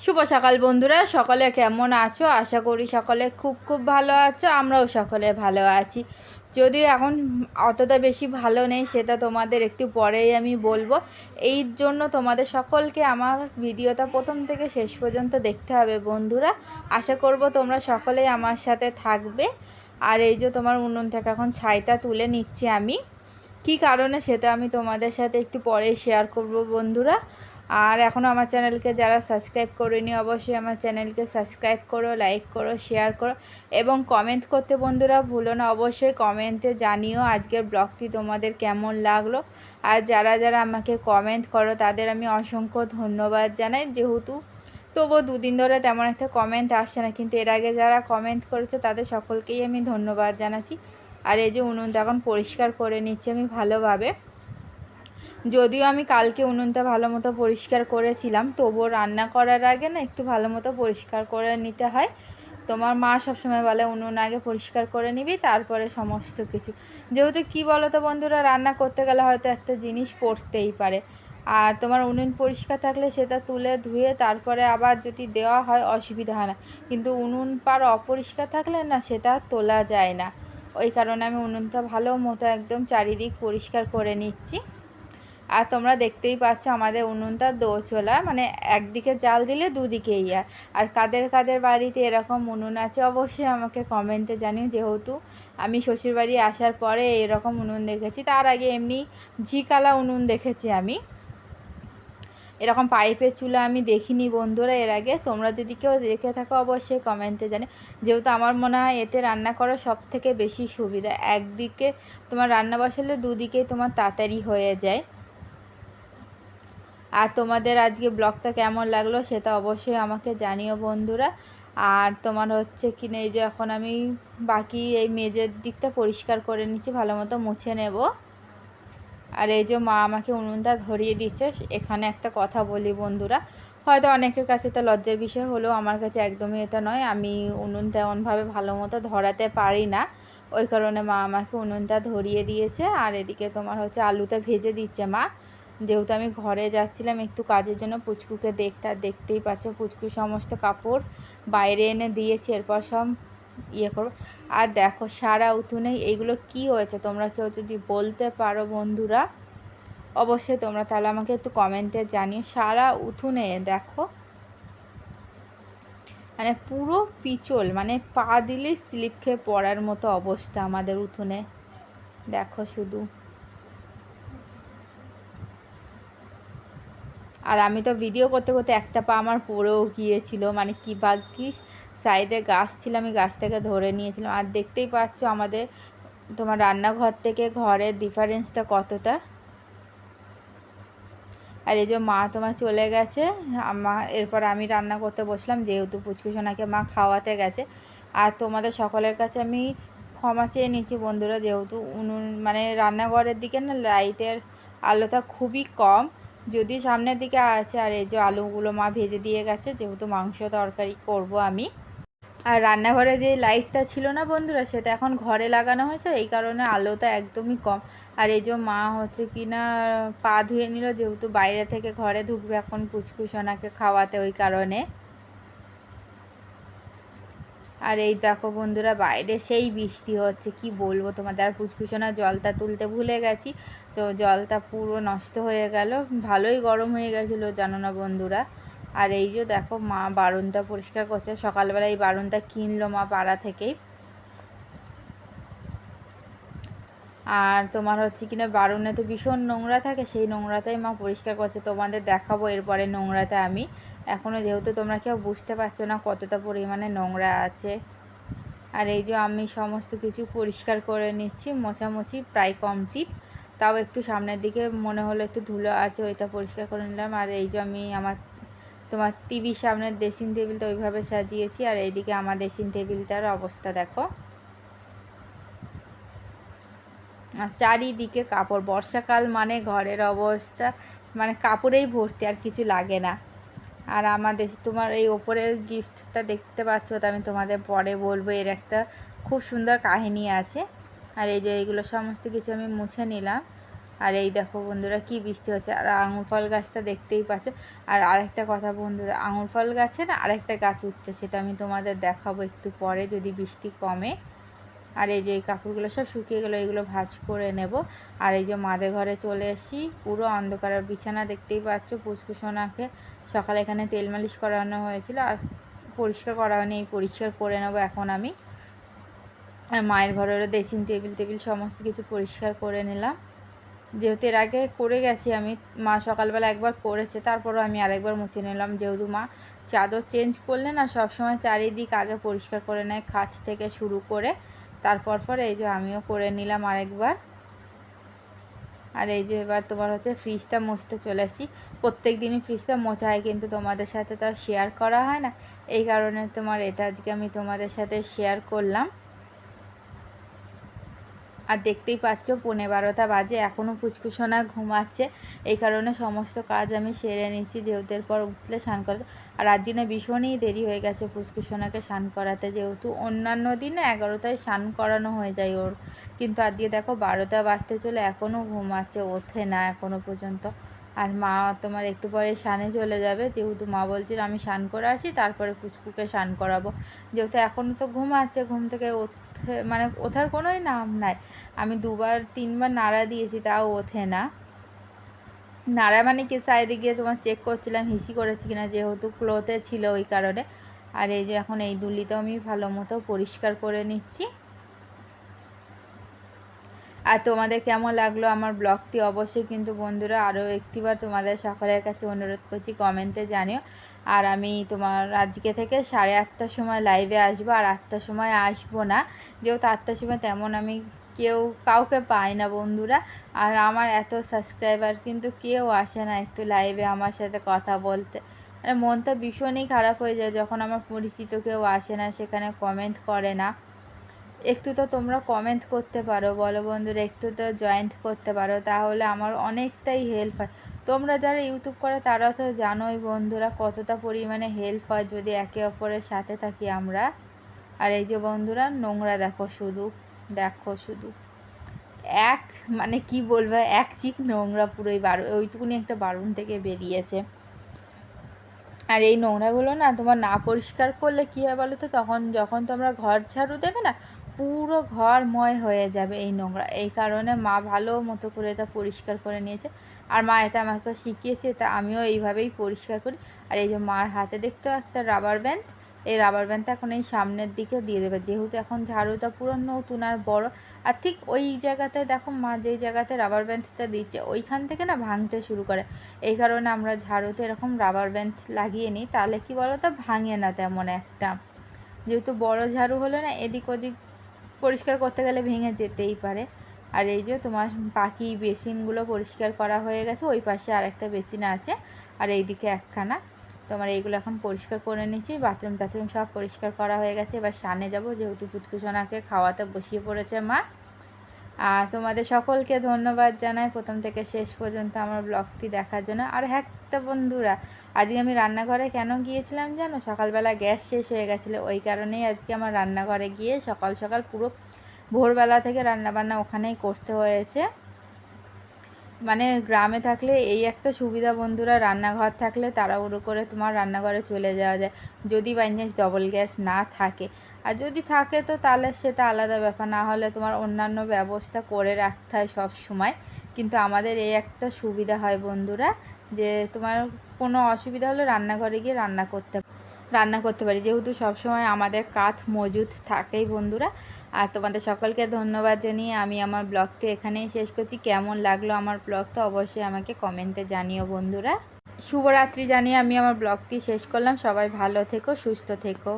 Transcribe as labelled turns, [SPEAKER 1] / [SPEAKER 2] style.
[SPEAKER 1] শুভ সকাল বন্ধুরা, সকলে কেমন আছো? আশা করি সকলে খুব খুব ভালো আছো, আমরাও সকলে ভালো আছি। যদি এখন অতটা বেশি ভালো নেই, সেটা তোমাদের একটু পরেই আমি বলব। এই জন্য তোমাদের সকলকে আমার ভিডিওটা প্রথম থেকে শেষ পর্যন্ত দেখতে হবে বন্ধুরা। আশা করব তোমরা সকলেই আমার সাথে থাকবে। আর এই যে তোমার উনুন থেকে এখন ছাইটা তুলে নিচ্ছি আমি। কি কারণে সেটা আমি তোমাদের সাথে একটু পরে শেয়ার করব বন্ধুরা। আর এখনও আমার চ্যানেলকে যারা সাবস্ক্রাইব করেনি, অবশ্যই আমার চ্যানেলকে সাবস্ক্রাইব করো, লাইক করো, শেয়ার করো এবং কমেন্ট করতে বন্ধুরা ভুলো না, অবশ্যই কমেন্টে জানিও আজকের ব্লগটি তোমাদের কেমন লাগল। আর যারা যারা আমাকে কমেন্ট করো, তাদের আমি অসংখ্য ধন্যবাদ জানাই। যেহেতু তবুও দুদিন ধরে তেমন একটা কমেন্ট আসছে না, কিন্তু এর আগে যারা কমেন্ট করেছে, তাদের সকলকেই আমি ধন্যবাদ জানাচ্ছি। আর এই যে উনুনটা এখন পরিষ্কার করে নিচ্ছি আমি ভালোভাবে। যদিও আমি কালকে উনুনটা ভালো মতো পরিষ্কার করেছিলাম, তবুও রান্না করার আগে না একটু ভালো মতো পরিষ্কার করে নিতে হয়। তোমার মা সবসময় বলে, উনুন আগে পরিষ্কার করে নিবি, তারপরে সমস্ত কিছু। যেহেতু কি বলো তো বন্ধুরা, রান্না করতে গেলে হয়তো একটা জিনিস পড়তেই পারে। আর তোমার উনুন পরিষ্কার থাকলে সেটা তুলে ধুয়ে তারপরে আবার যদি দেওয়া হয়, অসুবিধা হয় না। কিন্তু উনুন পার অপরিষ্কার থাকলে না সেটা তোলা যায় না। ওই কারণে আমি উনুনটা ভালো মতো একদম চারিদিক পরিষ্কার করে নিচ্ছি। আর তোমরা দেখতেই পাচ্ছ আমাদের উনুনটা দোচলা মানে একদিকে জাল দিলে দুদিকে ইয়া আর কাদের কাদের বাড়িতে এরকম উনুন আছে অবশ্যই আমাকে কমেন্টে জানিও। যেহেতু আমি শ্বশুরবাড়ি আসার পরে এরকম উনুন দেখেছি, তার আগে এমনি ঝিকালা উনুন দেখেছি আমি। এরকম পাইপের চুলা আমি দেখিনি বন্ধুরা, এর আগে। তোমরা যদি কেউ দেখে থাকো অবশ্যই কমেন্টে জানে যেহেতু আমার মনে হয় এতে রান্না করা সব থেকে বেশি সুবিধা। একদিকে তোমার রান্না বসালে দুদিকেই তোমার তাড়াতাড়ি হয়ে যায়। আর তোমাদের আজকে ব্লগটা কেমন লাগল সেটা অবশ্যই আমাকে জানিও বন্ধুরা। আর তোমার হচ্ছে কি না, এই যে এখন আমি বাকি এই মেজের দিকটা পরিষ্কার করে নিচ্ছি, ভালো মতো মুছে নেব। আর এই যে মা আমাকে উনুনটা ধরিয়ে দিচ্ছে, এখানে একটা কথা বলি বন্ধুরা। হয়তো অনেকের কাছে তো লজ্জার বিষয় হলেও আমার কাছে একদমই এটা নয়। আমি উনুন তেমনভাবে ভালো মতো ধরাতে পারি না। ওই কারণে মা আমাকে উনুনটা ধরিয়ে দিয়েছে। আর এদিকে তোমার হচ্ছে আলুটা ভেজে দিচ্ছে মা। যেহেতু আমি ঘরে যাচ্ছিলাম, একটু কাজের জন্য পুচকুকে দেখতে আর দেখতেই পাচ্ছ পুচকু সমস্ত কাপড় বাইরে এনে দিয়েছি, এরপর সব ইয়ে করব। আর দেখো, সারা উঠোনে এইগুলো কি হয়েছে? তোমরা কেউ যদি বলতে পারো বন্ধুরা, অবশ্যই তোমরা তাহলে আমাকে একটু কমেন্টে জানিও। সারা উঠোনে দেখো মানে পুরো পিচল মানে পা দিলে স্লিপ খেয়ে পড়ার মতো অবস্থা আমাদের উঠোনে। দেখো শুধু। আর আমি তো ভিডিও করতে করতে একটা পা আমার পড়েও গিয়েছিল। মানে কী কি সাইডে গাছ ছিল, আমি গাছ থেকে ধরে নিয়েছিলাম। আর দেখতেই পাচ্ছ আমাদের, তোমার রান্নাঘর থেকে ঘরের ডিফারেন্সটা কতটা। আর এই যে মা তোমার চলে গেছে মা, এরপর আমি রান্না করতে বসলাম, যেহেতু পুচকুসোনাকে মা খাওয়াতে গেছে। আর তোমাদের সকলের কাছে আমি ক্ষমা চেয়ে নিচ্ছি বন্ধুরা, যেহেতু উনুন মানে রান্নাঘরের দিকে না লাইটের আলোটা খুবই কম। যদি সামনের দিকে আছে, আর এই যে আলুগুলো মা ভেজে দিয়ে গেছে, যেহেতু মাংস তরকারি করব আমি। আর রান্নাঘরে যে লাইটটা ছিল না বন্ধুরা, সেটা এখন ঘরে লাগানো হয়েছে, এই কারণে আলোটা একদমই কম। আর এই যে মা হচ্ছে কি না, পা ধুয়ে নিল, যেহেতু বাইরে থেকে ঘরে ঢুকবে এখন পুচকুসোনাকে খাওয়াতে, ওই কারণে। আর এই দেখো বন্ধুরা, বাইরে সেই বৃষ্টি হচ্ছে, কি বলব তোমাদের? আর পুচকুসোনা জলটা তুলতে ভুলে গেছি। তো জলটা পুরো নষ্ট হয়ে গেল, ভালোই গরম হয়ে গেছিল, জানো না বন্ধুরা? আর এই যে দেখো মা বারুনটা পরিষ্কার করছে সকালবেলা এই বারুনটা কিনলো মা পাড়া থেকেই। আর তোমার হচ্ছে কিনা বারুনে তো ভীষণ নোংরা থাকে, সেই নোংরাটাই মা পরিষ্কার করছে। তোমাদের দেখাবো, এরপরে নোংরাতে আমি। এখনও যেহেতু তোমরা কেউ বুঝতে পারছ না কতটা পরিমাণে নোংরা আছে। আর এই যে আমি সমস্ত কিছু পরিষ্কার করে নিচ্ছি, মোছামুছি প্রায় কমপ্লিট তাও একটু সামনের দিকে মনে হলো একটু ধুলো আছে, ওইটা পরিষ্কার করে নিলাম। আর এই যে আমি আমার, তোমার টিভির সামনের ড্রেসিং টেবিলটা ওইভাবে সাজিয়েছি। আর এইদিকে আমার ড্রেসিং টেবিলটার অবস্থা দেখো আর চারিদিকে কাপড়। বর্ষাকাল মানে ঘরের অবস্থা মানে কাপড়েই ভর্তি, আর কিছু লাগে না। আর আমাদের তোমার এই ওপরের গিফটটা দেখতে পাচ্ছ তো আমি তোমাদের পরে বলব। এর একটা খুব সুন্দর কাহিনী আছে। আর এই যে এইগুলো সমস্ত কিছু আমি মুছে নিলাম। আর এই দেখো বন্ধুরা কি বৃষ্টি হচ্ছে। আর আঙুর ফল গাছটা দেখতেই পাচ্ছ। আর আরেকটা কথা বন্ধুরা, আঙুর ফল গাছে না আরেকটা গাছ উঠছে, সেটা আমি তোমাদের দেখাবো একটু পরে যদি বৃষ্টি কমে। আর এই যে এই কাপড়গুলো সব শুকিয়ে গেলো, এগুলো ভাজ করে নেব। আর এই যে মাদের ঘরে চলে এসি পুরো অন্ধকারের বিছানা দেখতেই পাচ্ছ পুচকুসোনাকে। সকালে এখানে তেল মালিশ করানো হয়েছিল, আর পরিষ্কার করা হয়নি, এই পরিষ্কার করে নেব এখন আমি। আর মায়ের ঘরেরও ড্রেসিং টেবিল টেবিল সমস্ত কিছু পরিষ্কার করে নিলাম। যেহেতু এর আগে করে গেছি আমি, মা সকালবেলা একবার করেছে, তারপরও আমি আরেকবার মুছে নিলাম। যেহেতু মা চাদর চেঞ্জ করলে না সবসময় চারিদিক আগে পরিষ্কার করে নেয় খাঁচ থেকে শুরু করে। তারপর পর এই যে আমিও করে নিলাম আরেকবার। আর এই যে এবার তোমার হচ্ছে ফ্রিজটা মুছতে চলে আসি প্রত্যেক দিনই ফ্রিজটা মোছা হয় কিন্তু তোমাদের সাথে তো শেয়ার করা হয় না। এই কারণে তোমার এটা আজকে আমি তোমাদের সাথে শেয়ার করলাম। আর দেখতেই পাচ্ছ পনেরো বারোটা বাজে এখনও পুচকুসোনা ঘুমাচ্ছে। এই কারণে সমস্ত কাজ আমি সেরে নিচ্ছি, যেহেতু পর উঠলে স্নান করাতে। আর আজ দিনে ভীষণই দেরি হয়ে গেছে পুচকুসোনাকে স্নান করাতে, যেহেতু অন্যান্য দিনে এগারোটায় স্নান করানো হয়ে যায় ওর। কিন্তু আজকে দেখো বারোটা বাজতে চলে এখনও ঘুমাচ্ছে, ওঠে না এখনও পর্যন্ত। আর মা তোমার একটু পরে স্নানে চলে যাবে। যেহেতু মা বলছিল আমি স্নান করে আসি, তারপরে পুচকুকে স্নান করাবো। যেহেতু এখনও তো ঘুম আছে, ঘুম থেকে ওঠে মানে ওঠার কোনোই নাম নাই। আমি দুবার, তিনবার নাড়া দিয়েছি, তাও ওঠে না। নাড়া মানে কি? সাইডে গিয়ে তোমার চেক করছিলাম, হিসি করেছি কিনা, যেহেতু ক্লোতে ছিল ওই কারণে। আর এই যে এখন এই দুলিটাও আমি ভালো মতো পরিষ্কার করে নিচ্ছি। আর তোমাদের কেমন লাগল আমার ব্লগটি অবশ্যই কিন্তু বন্ধুরা আরও একটিবার তোমাদের সকলের কাছে অনুরোধ করছি কমেন্টে জানিও। আর আমি তোমার আজকে থেকে সাড়ে আটটার সময় লাইভে আসব আর আটটার সময় আসব না। যেহেতু আটটার সময় তেমন আমি কেউ কাউকে পাই না বন্ধুরা। আর আমার এত সাবস্ক্রাইবার কিন্তু কেউ আসে না একটু লাইভে আমার সাথে কথা বলতে। মানে মনটা ভীষণই খারাপ হয়ে যায় যখন আমার পরিচিত কেউ আসে না, সেখানে কমেন্ট করে না। একটু তো তোমরা কমেন্ট করতে পারো, বলো বন্ধুরা, একটু তো জয়েন্ট করতে পারো, তাহলে আমার অনেকটাই হেল্প হয়। তোমরা যারা ইউটিউব করে, তারা তো জানোই বন্ধুরা কতটা পরিমাণে হেল্প হয় যদি একে অপরের সাথে থাকি আমরা। আর এই যে বন্ধুরা, নোংরা দেখো শুধু দেখো শুধু। এক মানে কি বলব, এক চিক নোংরা পুরোই বারো, ওইটুকুনি একটা বারুন থেকে বেরিয়েছে। আর এই নোংরাগুলো না তোমার না পরিষ্কার করলে কী হয় বলো তো? তখন যখন তোমরা ঘর ঝাড়ু দেবে না, পুরো ঘর ময় হয়ে যাবে এই নোংরা। এই কারণে মা ভালো মতো করে এটা পরিষ্কার করে নিয়েছে। আর মা এটা আমাকে শিখিয়েছে, তা আমিও এইভাবেই পরিষ্কার করি। আর এই যে মার হাতে দেখতেও একটা রাবার ব্যান্ড এই রাবার ব্যান্ডটা এখন এই সামনের দিকে দিয়ে দেবে। যেহেতু এখন ঝাড়ুটা পুরো নতুন আর বড়, আর ঠিক ওই জায়গাতে দেখো মা যেই জায়গাতে রাবার ব্যান্ডটা দিচ্ছে, ওইখান থেকে না ভাঙতে শুরু করে। এই কারণে আমরা ঝাড়ুতে এরকম রাবার ব্যান্ড লাগিয়ে নিই, তাহলে কি বলো তো ভাঙে না তেমন একটা। যেহেতু বড় ঝাড়ু হলে না এদিক ওদিক পরিষ্কার করতে গেলে ভেঙে যেতেই পারে। আর এই যে তোমার বাকি বেসিনগুলো পরিষ্কার করা হয়ে গেছে, ওই পাশে আরেকটা বেসিন আছে, আর এইদিকে একখানা। তোমার এইগুলো এখন পরিষ্কার করে নিচ্ছি বাথরুম টাথরুম সব পরিষ্কার করা হয়ে গেছে। এবার সানে যাব, যেহেতু পুচকুচনাকে খাওয়াতে বসিয়ে পড়েছে মা। আর তোমাদের সকলকে ধন্যবাদ জানাই, প্রথম থেকে শেষ পর্যন্ত আমার ব্লগটি দেখার জন্য। আর হ্যাঁ একটা বন্ধুরা, আজকে আমি রান্নাঘরে কেন গিয়েছিলাম জানো? সকালবেলা গ্যাস শেষ হয়ে গেছিল, ওই কারণেই আজকে আমার রান্নাঘরে গিয়ে সকাল সকাল পুরো ভোরবেলা থেকে রান্নাবান্না ওখানেই করতে হয়েছে। মানে গ্রামে থাকলে এই একটা সুবিধা বন্ধুরা রান্নাঘর থাকলে তাড়াহুড়ো করে তোমার রান্নাঘরে চলে যাওয়া যায়। যদি বাই চান্স ডবল গ্যাস না থাকে। আর যদি থাকে তো তাহলে সেটা আলাদা ব্যাপার, না হলে তোমার অন্যান্য ব্যবস্থা করে রাখতে হয় সব সময়। কিন্তু আমাদের এই একটা সুবিধা হয় বন্ধুরা, যে তোমার কোনো অসুবিধা হলে রান্নাঘরে গিয়ে রান্না করতে রান্না করতে পারি। যেহেতু সবসময় আমাদের কাঠ মজুদ থাকেই বন্ধুরা আর তোমাদের সকলকে ধন্যবাদ জানিয়ে আমি আমার ব্লগটি এখানেই শেষ করছি। কেমন লাগল আমার ব্লগটা অবশ্যই আমাকে কমেন্টে জানিও বন্ধুরা। শুভরাত্রি জানিয়ে আমি আমার ব্লগটি শেষ করলাম। সবাই ভালো থেকো, সুস্থ থেকো।